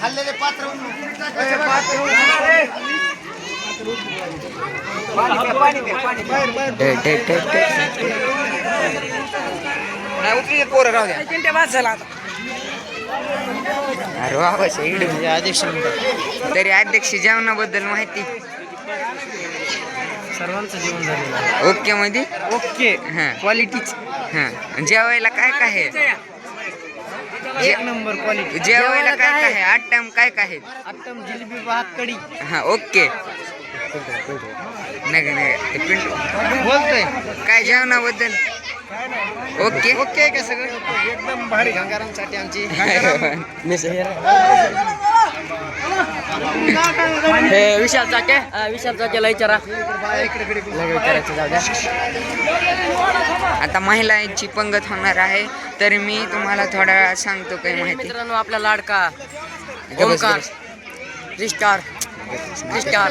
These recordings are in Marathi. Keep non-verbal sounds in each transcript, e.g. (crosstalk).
खाल्लेले पात्र उतरी पोरं राहू द्या बाद झाला आता अरे वा बस इकडे अध्यक्ष तरी अध्यक्ष जेवणाबद्दल माहिती सर्वांचं जेवण झालेलं ओके मध्ये ओके हां क्वालिटीच हा जेवायला काय काय आहे एक नंबर क्वालिटी जेवायला काय काय आहे? आठ टाइम काय काय आहे? आत्तम जिलेबी भात कढी. हा ओके. नाही नाही ते पिंटू. बोलतोय. काय जेवणाबद्दल? ओके. ओके का सगळं? एकदम भारी. घांगारांसाठी आमची. (laughs) (laughs) हे विशाल चाके. विशाल चाकेला विचारा. आता महिलांची पंगत होणार आहे तर मी तुम्हाला थोडा वेळात सांगतो काही माहिती. मित्रांनो आपला लाडका ओमकार. रिस्टार रिस्टार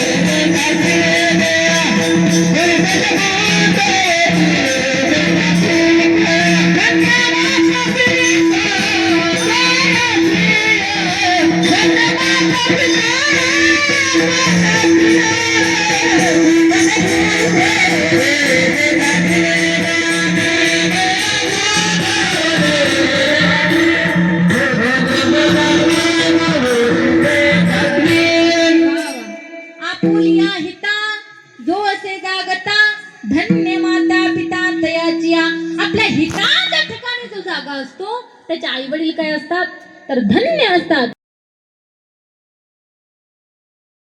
आपुलिया हिता जो असे जागता धन्य माता पिता तयाची आपल्या हिताच्या ठिकाणी जो जागा असतो त्याचे आई वडील काय असतात? तर धन्य असतात.